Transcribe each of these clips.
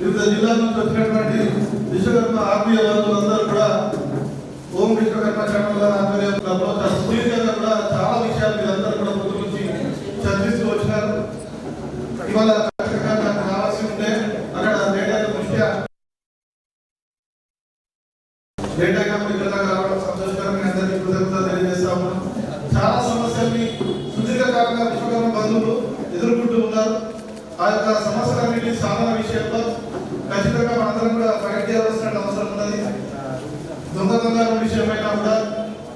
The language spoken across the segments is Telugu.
వివిధ జిల్లాల నుంచి వచ్చినటువంటి విశ్వకర్మ ఆత్మీయ బంధువులందరూ కూడా ఓం విశ్వకర్మ చట్టం ఆధ్వర్యంలో సుదీర్ఘంగా కూడా చాలా విషయాలు మీరందరూ కూడా ముందు నుంచి చర్చిస్తూ వచ్చినారు. ఇవాళ రావాల్సి ఉంటే అక్కడ డేటా దృష్ట్యా డేటా కంపెనీ రావడం అందరికీ కృతజ్ఞత తెలియజేస్తా ఉన్నాం. చాలా సమస్యల్ని సుదీర్ఘకాలంగా విశ్వకర్మ బంధువులు ఎదుర్కొంటూ ఉన్నారు. ఆ యొక్క సమస్యలన్నింటినీ సాధన విషయంలో ఖచ్చితంగా మనందరం కూడా ఫైట్ చేయాల్సిన అవసరం ఉన్నది. దొంగ దొంగల విషయమైనా కూడా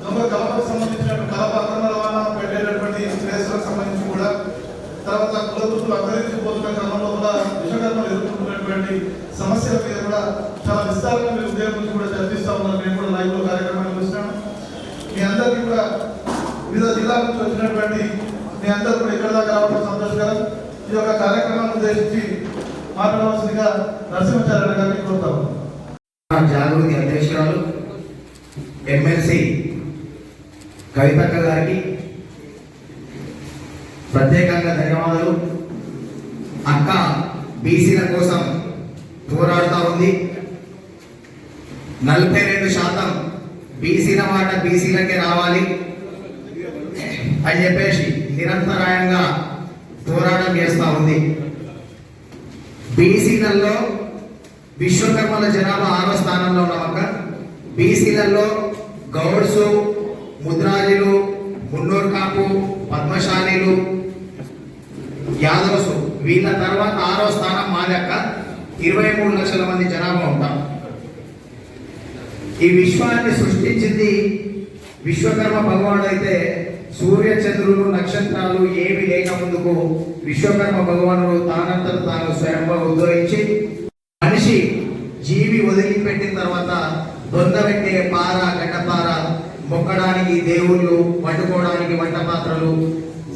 దొంగ కలపకు సంబంధించిన కలప అక్రమ రవాణా పెట్టేటటువంటి ప్లేసులకు సంబంధించి కూడా తర్వాత కుల వృత్తులు అభివృద్ధిపోతున్న క్రమంలో కూడా విశ్వకర్మలు ఎదుర్కొంటున్నటువంటి సమస్యల మీద కూడా చాలా విస్తారంగా మీరు ఉదయం నుంచి కూడా చర్చిస్తా ఉన్నారు నేను కూడా లైవ్లో కార్యక్రమాలు చూసినాను మీ అందరికీ కూడా వివిధ జిల్లాల నుంచి వచ్చినటువంటి మీ అందరూ కూడా ఇక్కడ దాకా రావడం సంతోషకరం. ఈ యొక్క కార్యక్రమాన్ని ఉద్దేశించి మాట్లాడవలసిందిగా నరసింహాచార్య గారిని కోరుతాము. జాగృతి అధ్యక్షురాలు ఎమ్మెల్సీ కవితక్క గారికి ప్రత్యేకంగా ధన్యవాదాలు. అక్క బీసీల కోసం పోరాడుతూ ఉంది. నలభై రెండు శాతం బీసీల మాట బీసీలకే రావాలి అని చెప్పేసి నిరంతరాయంగా పోరాటం చేస్తూ ఉంది. బీసీలలో విశ్వకర్మల జనాభా ఆరో స్థానంలో ఉన్నామక్క బీసీలలో గౌడ్సు ముద్రాజులు మున్నూరు కాపు పద్మశాలీలు యాదవసు. వీళ్ళ తర్వాత ఆరో స్థానం మాదక్క ఇరవై మూడు లక్షల మంది జనాభా ఉంటాం. ఈ విశ్వాన్ని సృష్టించింది విశ్వకర్మ భగవాడు అయితే సూర్య చంద్రులు నక్షత్రాలు ఏమి లేక ముందుకు విశ్వకర్మ భగవానుడు తానంతట తాను స్వయంగా ఉద్భవించి మనిషి జీవి వదిలిపెట్టిన తర్వాత దొంగ పెట్టే పార గడ్డపార మొక్కడానికి దేవుళ్ళు వండుకోవడానికి వంట పాత్రలు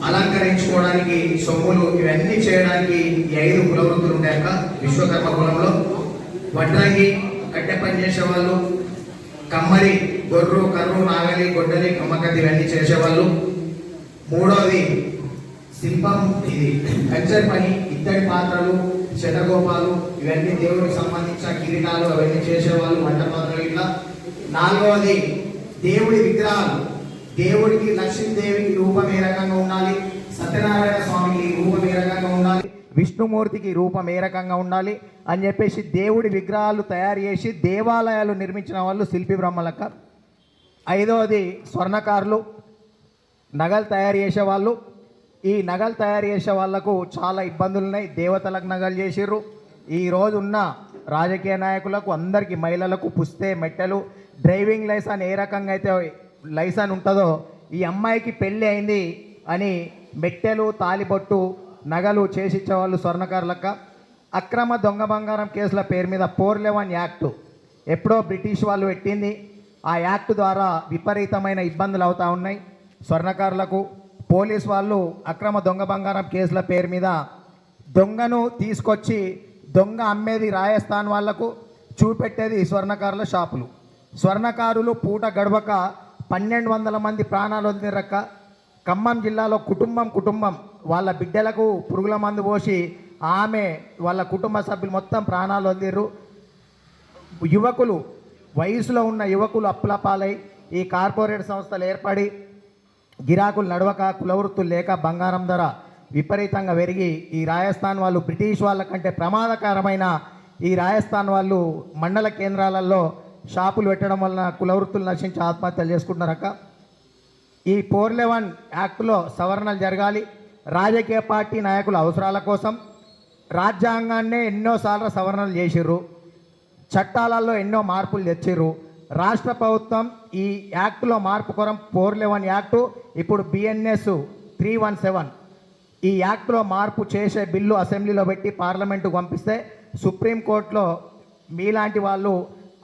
అలంకరించుకోవడానికి సొమ్ములు ఇవన్నీ చేయడానికి ఈ ఐదు కులవృత్తులు ఉంటాయక విశ్వకర్మ కులంలో. వడ్రంగి కట్టె పని చేసేవాళ్ళు. కమ్మరి గొర్రు కర్రు నాగలి గొడ్డలి కమ్మకత్తి ఇవన్నీ చేసేవాళ్ళు. మూడవది శిల్పం ఇది. కంచర్ పని ఇత్తడి పాత్రలు శతగోపాలు ఇవన్నీ దేవుడికి సంబంధించిన కిరీటాలు అవన్నీ చేసేవాళ్ళు వంట పాత్రలు ఇట్లా. నాలుగవది దేవుడి విగ్రహాలు. దేవుడికి లక్ష్మీదేవికి రూపం ఏ రకంగా ఉండాలి? సత్యనారాయణ స్వామికి రూపం ఏ రకంగా ఉండాలి? విష్ణుమూర్తికి రూపం ఏ రకంగా ఉండాలి? అని చెప్పేసి దేవుడి విగ్రహాలు తయారు చేసి దేవాలయాలు నిర్మించిన వాళ్ళు శిల్పి బ్రహ్మలక్క ఐదవది స్వర్ణకారులు. నగలు తయారు చేసేవాళ్ళు ఈ నగలు తయారు చేసే వాళ్ళకు చాలా ఇబ్బందులు ఉన్నాయి దేవతలకు నగలు చేసిర్రు. ఈ రోజు ఉన్న రాజకీయ నాయకులకు అందరికీ మహిళలకు పుస్తే మెట్టెలు డ్రైవింగ్ లైసెన్స్ ఏ రకంగా అయితే లైసెన్స్ ఉంటుందో ఈ అమ్మాయికి పెళ్ళి అయింది అని మెట్టెలు తాలిబొట్టు నగలు చేసిచ్చేవాళ్ళు స్వర్ణకారులక్క. అక్రమ దొంగ బంగారం కేసుల పేరు మీద ఫోర్ లెవెన్ యాక్ట్. ఎప్పుడో బ్రిటిష్ వాళ్ళు పెట్టింది. ఆ యాక్ట్ ద్వారా విపరీతమైన ఇబ్బందులు అవుతూ ఉన్నాయి. స్వర్ణకారులకు పోలీస్ వాళ్ళు అక్రమ దొంగ బంగారం కేసుల పేరు మీద దొంగను తీసుకొచ్చి దొంగ అమ్మేది రాజస్థాన్ వాళ్ళకు చూపెట్టేది స్వర్ణకారుల షాపులు. స్వర్ణకారులు పూట గడవక పన్నెండు వందల మంది ప్రాణాలు వదిలిరక్క ఖమ్మం జిల్లాలో కుటుంబం కుటుంబం వాళ్ళ బిడ్డలకు పురుగుల మందు పోసి ఆమె వాళ్ళ కుటుంబ సభ్యులు మొత్తం ప్రాణాలు వదిలిరు యువకులు వయసులో ఉన్న యువకులు అప్పులపాలై ఈ కార్పొరేట్ సంస్థలు ఏర్పడి గిరాకులు నడవక కులవృత్తులు లేక బంగారం ధర విపరీతంగా పెరిగి ఈ రాజస్థాన్ వాళ్ళు బ్రిటిష్ వాళ్ళ కంటే ప్రమాదకరమైన ఈ రాజస్థాన్ వాళ్ళు మండల కేంద్రాలలో షాపులు పెట్టడం వలన కులవృత్తులు నశించి ఆత్మహత్యలు చేసుకుంటున్నారక్క ఈ ఫోర్ లెవెన్ యాక్ట్లో సవరణలు జరగాలి. రాజకీయ పార్టీ నాయకుల అవసరాల కోసం రాజ్యాంగాన్నే ఎన్నోసార్లు సవరణలు చేసిర్రు. చట్టాలలో ఎన్నో మార్పులు తెచ్చిర్రు. రాష్ట్ర ప్రభుత్వం ఈ యాక్ట్లో మార్పు కొరం ఫోర్ లెవెన్ యాక్టు ఇప్పుడు బిఎన్ఎస్ త్రీ వన్ సెవెన్. ఈ యాక్ట్లో మార్పు చేసే బిల్లు అసెంబ్లీలో పెట్టి పార్లమెంటుకు పంపిస్తే సుప్రీంకోర్టులో మీలాంటి వాళ్ళు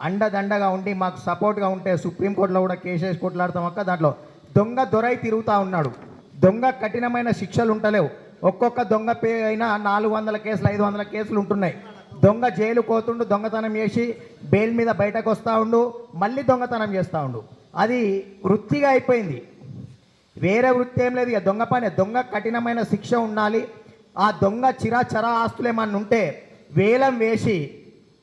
అండదండగా ఉండి మాకు సపోర్ట్గా ఉంటే సుప్రీంకోర్టులో కూడా కేసేసి కొట్లాడతాం అక్క దాంట్లో. దొంగ దొరై తిరుగుతూ ఉన్నాడు. దొంగ కఠినమైన శిక్షలు ఉంటలేవు. ఒక్కొక్క దొంగ పే అయినా నాలుగు వందల కేసులు ఐదు వందల కేసులు ఉంటున్నాయి. దొంగ జైలు కోతుండు దొంగతనం చేసి బెయిల్ మీద బయటకు వస్తూ ఉండు మళ్ళీ దొంగతనం చేస్తూ ఉండు. అది వృత్తిగా అయిపోయింది. వేరే వృత్తి ఏం లేదు ఇక దొంగ పని. దొంగ కఠినమైన శిక్ష ఉండాలి. ఆ దొంగ చిరాచర ఆస్తులు ఏమన్నా ఉంటే వేలం వేసి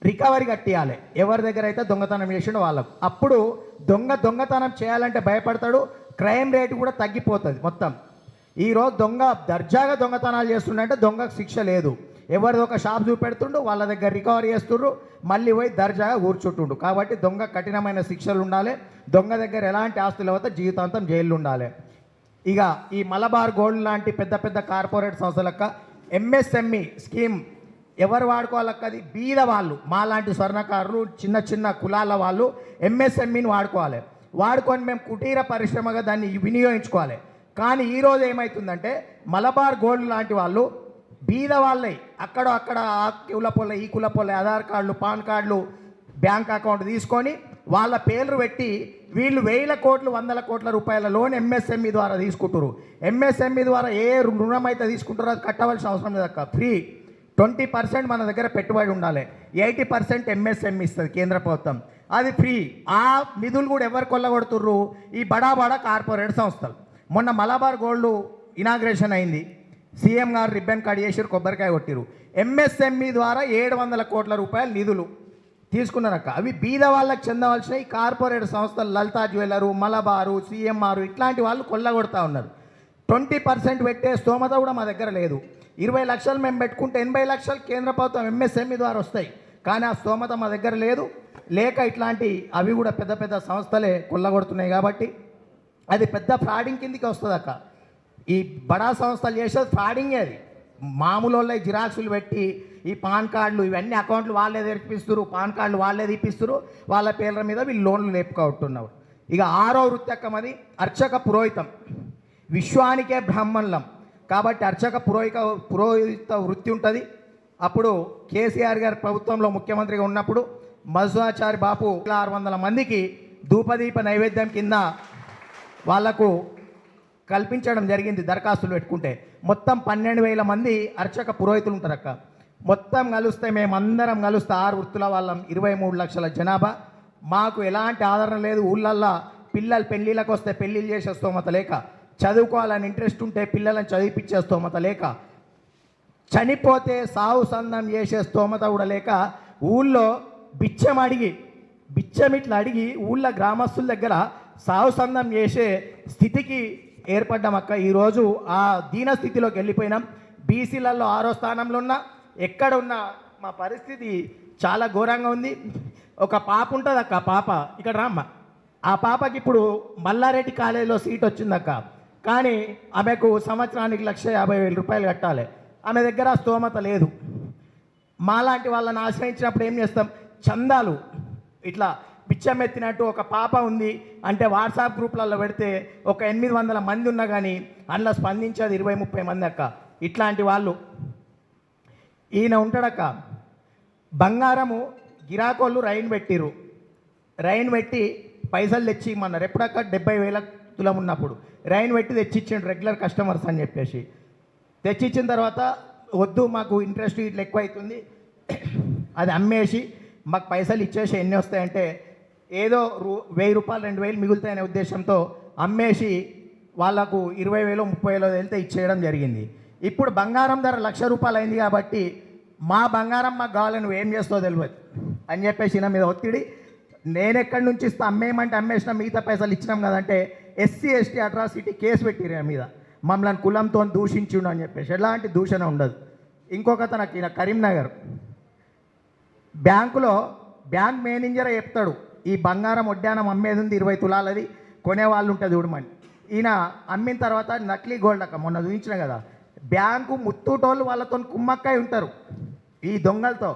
రికవరీ కట్టియాలి. ఎవరి దగ్గర అయితే దొంగతనం చేసిండో వాళ్ళకు. అప్పుడు దొంగ దొంగతనం చేయాలంటే భయపడతాడు క్రైమ్ రేటు కూడా తగ్గిపోతుంది మొత్తం. ఈరోజు దొంగ దర్జాగా దొంగతనాలు చేస్తుండే దొంగకు శిక్ష లేదు. ఎవరిది ఒక షాప్ చూపెడుతుండు వాళ్ళ దగ్గర రికవరీ చేస్తుండ్రు మళ్ళీ పోయి దర్జాగా కూర్చుంటుండు. కాబట్టి దొంగ కఠినమైన శిక్షలు ఉండాలి. దొంగ దగ్గర ఎలాంటి ఆస్తుల వద్ద జీవితాంతం జైలు ఉండాలి. ఇక ఈ మలబార్ గోల్డ్ లాంటి పెద్ద పెద్ద కార్పొరేట్ సంస్థలక్క ఎంఎస్ఎంఈ స్కీమ్ ఎవరు వాడుకోవాలక్క అది? బీద వాళ్ళు. మా లాంటి స్వర్ణకారులు చిన్న చిన్న కులాల వాళ్ళు ఎంఎస్ఎంఈని వాడుకోవాలి. వాడుకొని మేము కుటీర పరిశ్రమగా దాన్ని వినియోగించుకోవాలి. కానీ ఈరోజు ఏమవుతుందంటే మలబార్ గోల్డ్ లాంటి వాళ్ళు బీద వాళ్ళే. అక్కడ అక్కడ ఆ కుల పొల ఈ కుల పొల ఆధార్ కార్డులు పాన్ కార్డులు బ్యాంక్ అకౌంట్ తీసుకొని వాళ్ళ పేర్లు పెట్టి వీళ్ళు వేల కోట్లు వందల కోట్ల రూపాయల లోన్ ఎంఎస్ఎంఈ ద్వారా తీసుకుంటారు ఎంఎస్ఎంఈ ద్వారా ఏ రుణం అయితే తీసుకుంటారో అది కట్టవలసిన అవసరం లేదక్క ఫ్రీ. ట్వంటీ పర్సెంట్ మన దగ్గర పెట్టుబడి ఉండాలి. ఎయిటీ పర్సెంట్ ఎంఎస్ఎంఈ ఇస్తుంది కేంద్ర ప్రభుత్వం. అది ఫ్రీ. ఆ నిధులు కూడా ఎవరు కొల్లగొడుతుర్రు? ఈ బడా బడా కార్పొరేట్ సంస్థలు. మొన్న మలబార్ గోల్డ్ ఇనాగ్రేషన్ అయింది. సీఎం గారు రిబ్బన్ కట్ చేసిరు కొబ్బరికాయ కొట్టిరు ఎంఎస్ఎంఈ ద్వారా ఏడు వందల కోట్ల రూపాయల నిధులు తీసుకున్నారక్క. అవి బీద వాళ్ళకి చెందవలసిన ఈ కార్పొరేట్ సంస్థలు లలితా జ్యువెలరు మలబారు సీఎంఆర్ ఇట్లాంటి వాళ్ళు కొల్లగొడతా ఉన్నారు. ట్వంటీ పర్సెంట్ పెట్టే స్తోమత కూడా మా దగ్గర లేదు. ఇరవై లక్షలు మేము పెట్టుకుంటే ఎనభై లక్షలు కేంద్ర ప్రభుత్వం ఎంఎస్ఎంఈ ద్వారా వస్తాయి. కానీ ఆ స్తోమత మా దగ్గర లేదు. లేక ఇట్లాంటి అవి కూడా పెద్ద పెద్ద సంస్థలే కొల్లగొడుతున్నాయి కాబట్టి అది పెద్ద ఫ్రాడింగ్ కిందికి వస్తుంది అక్క ఈ బడా సంస్థలు చేసేది ఫ్రాడింగ్ అది. మామూలు వాళ్ళే జిరాక్సులు పెట్టి ఈ పాన్ కార్డులు ఇవన్నీ అకౌంట్లు వాళ్ళే తెరిపిస్తారు పాన్ కార్డులు వాళ్ళే తీపిస్తారు వాళ్ళ పేర్ల మీద వీళ్ళు లోన్లు లేపుకుంటున్నారు ఇక ఆరో వృత్తకమది అర్చక పురోహితం. విశ్వానికే బ్రాహ్మణులం. కాబట్టి అర్చక పురోహిత పురోహిత వృత్తి ఉంటుంది. అప్పుడు కేసీఆర్ గారి ప్రభుత్వంలో ముఖ్యమంత్రిగా ఉన్నప్పుడు మధుసాచారి బాపు ఆరు వందల మందికి ధూపదీప నైవేద్యం కింద వాళ్ళకు కల్పించడం జరిగింది దరఖాస్తులు పెట్టుకుంటే. మొత్తం పన్నెండు వేల మంది అర్చక పురోహితులు ఉంటారు అక్క మొత్తం కలిస్తే మేమందరం కలిస్తే ఆరు వృత్తుల వాళ్ళం ఇరవై మూడు లక్షల జనాభా. మాకు ఎలాంటి ఆదరణ లేదు ఊళ్ళల్లో పిల్లలు పెళ్ళిళ్ళకి వస్తే పెళ్ళిళ్ళు చేసే స్తోమత లేక. చదువుకోవాలని ఇంట్రెస్ట్ ఉంటే పిల్లలను చదివిపించే స్తోమత లేక. చనిపోతే సాగు సందం చేసే స్తోమత కూడా లేక. ఊళ్ళో బిచ్చం అడిగి బిచ్చం ఇట్లా అడిగి ఊళ్ళో గ్రామస్తుల దగ్గర సాగు సందం చేసే స్థితికి ఏర్పడ్డాం అక్క. ఈరోజు ఆ దీన స్థితిలోకి వెళ్ళిపోయినాం. బీసీలలో ఆరో స్థానంలో ఉన్న ఎక్కడ ఉన్న మా పరిస్థితి చాలా ఘోరంగా ఉంది. ఒక పాప ఉంటుంది అక్క పాప. ఇక్కడ రామ్మ ఆ పాపకి ఇప్పుడు మల్లారెడ్డి కాలేజీలో సీట్ వచ్చిందక్క కానీ ఆమెకు సంవత్సరానికి లక్ష యాభై వేల రూపాయలు కట్టాలి. ఆమె దగ్గర స్తోమత లేదు. మాలాంటి వాళ్ళని ఆశ్రయించినప్పుడు ఏం చేస్తాం? చందాలు. ఇట్లా పిచ్చమెత్తినట్టు ఒక పాప ఉంది అంటే వాట్సాప్ గ్రూప్లలో పెడితే ఒక ఎనిమిది వందల మంది ఉన్నా కానీ అందులో స్పందించేది ఇరవై ముప్పై మంది అక్క. ఇట్లాంటి వాళ్ళు. ఈయన ఉంటాడక్క. బంగారము గిరాకోళ్ళు రైన్ పెట్టిరు రైన్ పెట్టి పైసలు తెచ్చి మన ఎప్పుడక్క? డెబ్బై వేల తులం ఉన్నప్పుడు. రైన్ పెట్టి తెచ్చిచ్చిండు రెగ్యులర్ కస్టమర్స్ అని చెప్పేసి. తెచ్చిచ్చిన తర్వాత వద్దు మాకు ఇంట్రెస్ట్ ఇట్లా ఎక్కువ అవుతుంది అది అమ్మేసి మాకు పైసలు ఇచ్చేసి ఎన్ని వస్తాయంటే ఏదో రూ వెయ్యి రూపాయలు రెండు వేలు మిగులుతాయనే ఉద్దేశంతో అమ్మేసి వాళ్ళకు ఇరవై వేలు ముప్పై వేలు వెళ్తే ఇచ్చేయడం జరిగింది. ఇప్పుడు బంగారం ధర లక్ష రూపాయలు అయింది కాబట్టి మా బంగారం మాకు కావాలని నువ్వు ఏం చేస్తావు తెలియదు అని చెప్పేసి నా మీద ఒత్తిడి. నేను ఎక్కడి నుంచి ఇస్తా అమ్మేయమంటే అమ్మేసిన మిగతా పైసలు ఇచ్చినాం కదంటే ఎస్సీ ఎస్టీ అట్రాసిటీ కేసు పెట్టిరు మీద. మమ్మల్ని కులంతో దూషించుండు అని చెప్పేసి. ఎలాంటి దూషణ ఉండదు. ఇంకొకత నాకు ఈయన కరీంనగర్. బ్యాంకులో బ్యాంక్ మేనేజరే చెప్తాడు. ఈ బంగారం వడ్డానం అమ్మేది ఉంది ఇరవై తులాలది కొనేవాళ్ళు ఉంటుంది చూడమని ఈయన అమ్మిన తర్వాత నకిలీ గోల్డ్ అక్క మొన్న చూపించిన కదా. బ్యాంకు ముత్తుటోళ్ళు వాళ్ళతో కుమ్మక్కై ఉంటారు ఈ దొంగలతో.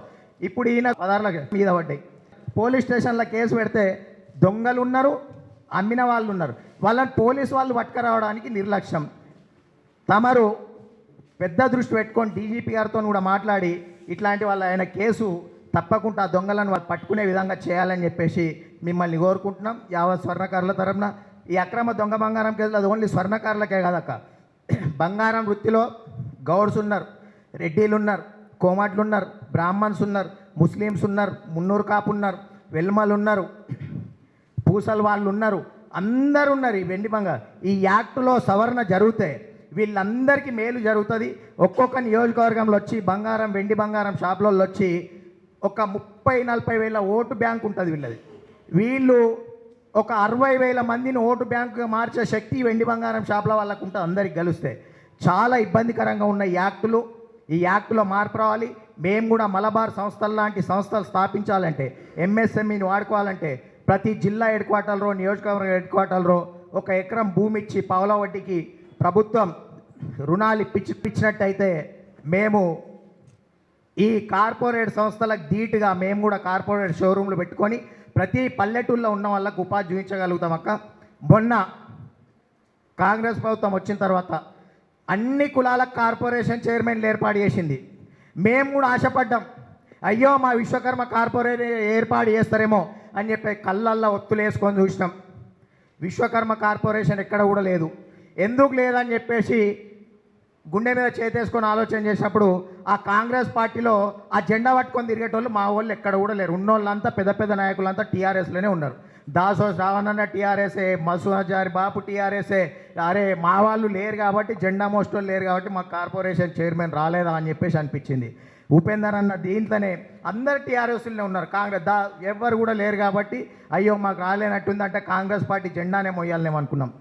ఇప్పుడు ఈయన పదార్లకు మీద పడ్డాయి. పోలీస్ స్టేషన్లో కేసు పెడితే దొంగలు ఉన్నారు అమ్మిన వాళ్ళు ఉన్నారు వాళ్ళని పోలీస్ వాళ్ళు పట్టుకురావడానికి నిర్లక్ష్యం. తమరు పెద్ద దృష్టి పెట్టుకొని డీజీపీ గారితో కూడా మాట్లాడి ఇట్లాంటి వాళ్ళ ఆయన కేసు తప్పకుండా ఆ దొంగలను వాళ్ళు పట్టుకునే విధంగా చేయాలని చెప్పేసి మిమ్మల్ని కోరుకుంటున్నాం. యావత్ స్వర్ణకారుల తరపున ఈ అక్రమ దొంగ బంగారం కేసులు అది ఓన్లీ స్వర్ణకారులకే కాదక్క. బంగారం వృత్తిలో గౌడ్స్ ఉన్నారు రెడ్డిలు ఉన్నారు కోమాట్లు ఉన్నారు బ్రాహ్మణ్స్ ఉన్నారు ముస్లిమ్స్ ఉన్నారు మున్నూరు కాపు ఉన్నారు వెల్మలు ఉన్నారు పూసలు వాళ్ళు ఉన్నారు అందరు ఉన్నారు ఈ వెండి బంగారు. ఈ యాక్టులో సవరణ జరిగితే వీళ్ళందరికీ మేలు జరుగుతుంది. ఒక్కొక్క నియోజకవర్గంలో వచ్చి బంగారం వెండి బంగారం షాపులలో వచ్చి ఒక ముప్పై నలభై వేల ఓటు బ్యాంక్ ఉంటుంది వీళ్ళది వీళ్ళు ఒక అరవై వేల మందిని ఓటు బ్యాంకుగా మార్చే శక్తి వెండి బంగారం షాపుల వాళ్ళకు ఉంటుంది అందరికి గెలిస్తే. చాలా ఇబ్బందికరంగా ఉన్న యాక్టులు ఈ యాక్టులో మార్పు రావాలి. మేము కూడా మలబార్ సంస్థలు లాంటి సంస్థలు స్థాపించాలంటే ఎంఎస్ఎంఈని వాడుకోవాలంటే ప్రతి జిల్లా హెడ్ క్వార్టర్లో నియోజకవర్గ హెడ్ క్వార్టర్లో ఒక ఎకరం భూమి ఇచ్చి పావుల వడ్డీకి ప్రభుత్వం రుణాలు ఇప్పించి ఇప్పించినట్టయితే మేము ఈ కార్పొరేట్ సంస్థలకు ధీటుగా మేము కూడా కార్పొరేట్ షోరూమ్లు పెట్టుకొని ప్రతి పల్లెటూళ్ళలో ఉన్న వాళ్ళకు ఉపాధి చూపించగలుగుతాం అక్క. మొన్న కాంగ్రెస్ ప్రభుత్వం వచ్చిన తర్వాత అన్ని కులాల కార్పొరేషన్ చైర్మన్లు ఏర్పాటు చేసింది. మేము కూడా ఆశపడ్డాం. అయ్యో మా విశ్వకర్మ కార్పొరేట్ ఏర్పాటు చేస్తారేమో అని చెప్పి కళ్ళల్లో ఒత్తులు వేసుకొని చూసినాం. విశ్వకర్మ కార్పొరేషన్ ఎక్కడ కూడా లేదు. ఎందుకు లేదని చెప్పేసి గుండె మీద చేతేసుకొని ఆలోచన చేసినప్పుడు ఆ కాంగ్రెస్ పార్టీలో ఆ జెండా పట్టుకొని తిరిగేటోళ్ళు మా వాళ్ళు ఎక్కడ కూడా లేరు. ఉన్నోళ్ళంతా పెద్ద పెద్ద నాయకులంతా టీఆర్ఎస్లోనే ఉన్నారు. దాసో శ్రావణన్న టీఆర్ఎస్ఏ మసుహజారి బాపు టీఆర్ఎస్ఏ అరే మా వాళ్ళు లేరు కాబట్టి జెండా మోస్టోళ్ళు లేరు కాబట్టి మా కార్పొరేషన్ చైర్మన్ రాలేదా అని చెప్పేసి అనిపించింది. ఉపేందర్ అన్న దీంట్లోనే అందరు టీఆర్ఎస్లోనే ఉన్నారు. కాంగ్రెస్ దా ఎవ్వరు కూడా లేరు కాబట్టి అయ్యో మాకు రాలేనట్టుందంటే కాంగ్రెస్ పార్టీ జెండానే మొయ్యాలనేమనుకున్నాం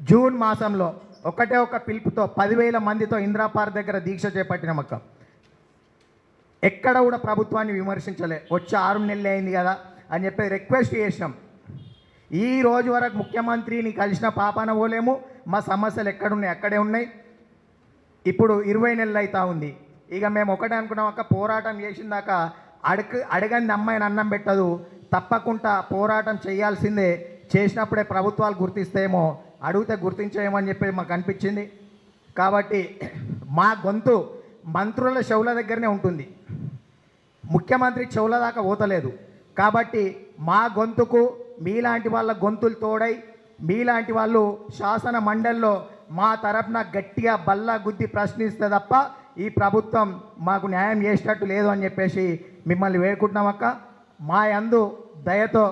జూన్ మాసంలో ఒకటే ఒక పిలుపుతో పదివేల మందితో ఇంద్రాపార్ దగ్గర దీక్ష చేపట్టినాం ఎక్కడ కూడా ప్రభుత్వాన్ని విమర్శించలే. వచ్చి ఆరు నెలలు అయింది కదా అని చెప్పి రిక్వెస్ట్ చేసినాం. ఈ రోజు వరకు ముఖ్యమంత్రిని కలిసిన పాపాన పోలేము. మా సమస్యలు ఎక్కడున్నాయి? అక్కడే ఉన్నాయి. ఇప్పుడు ఇరవై నెలలు అవుతా ఉంది. ఇక మేము ఒకటే అనుకున్నాం అక్క పోరాటం చేసిందాక అడగ అడగని అమ్మాయిని అన్నం పెట్టదు. తప్పకుండా పోరాటం చేయాల్సిందే. చేసినప్పుడే ప్రభుత్వాలు గుర్తిస్తేమో అడిగితే గుర్తించేయమని చెప్పి మాకు అనిపించింది. కాబట్టి మా గొంతు మంత్రుల చెవుల దగ్గరనే ఉంటుంది. ముఖ్యమంత్రి చెవుల దాకా పోతలేదు. కాబట్టి మా గొంతుకు మీలాంటి వాళ్ళ గొంతులు తోడై మీలాంటి వాళ్ళు శాసన మండలిలో మా తరపున గట్టిగా బల్ల గుద్ది ప్రశ్నిస్తే తప్ప ఈ ప్రభుత్వం మాకు న్యాయం చేసేటట్టు లేదు అని చెప్పేసి మిమ్మల్ని వేడుకుంటున్నామక్క మా యందు దయతో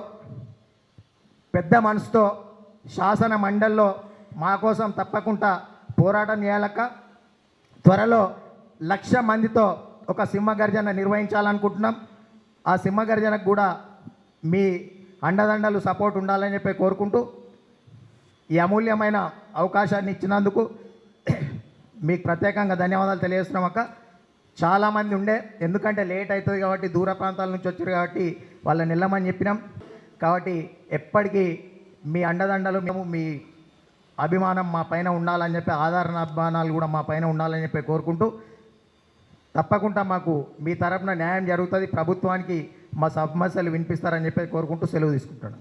పెద్ద మనసుతో శాసన మండలిలో మా కోసం తప్పకుండా పోరాటం చేయాలక త్వరలో లక్ష మందితో ఒక సింహగర్జన నిర్వహించాలనుకుంటున్నాం. ఆ సింహగర్జనకు కూడా మీ అండదండలు సపోర్ట్ ఉండాలని చెప్పి కోరుకుంటూ ఈ అమూల్యమైన అవకాశాన్ని ఇచ్చినందుకు మీకు ప్రత్యేకంగా ధన్యవాదాలు తెలియజేస్తున్నాం అక్క. చాలామంది ఉండే ఎందుకంటే లేట్ అవుతుంది కాబట్టి దూర ప్రాంతాల నుంచి వచ్చారు కాబట్టి వాళ్ళని నిల్లమని చెప్పినాం. కాబట్టి ఎప్పటికీ మీ అండదండలు మేము మీ అభిమానం మా పైన ఉండాలని చెప్పి ఆదరణ అభిమానాలు కూడా మా పైన ఉండాలని చెప్పి కోరుకుంటూ తప్పకుండా మాకు మీ తరపున న్యాయం జరుగుతుంది. ప్రభుత్వానికి మా సమస్యలు వినిపిస్తారని చెప్పి కోరుకుంటూ సెలవు తీసుకుంటాను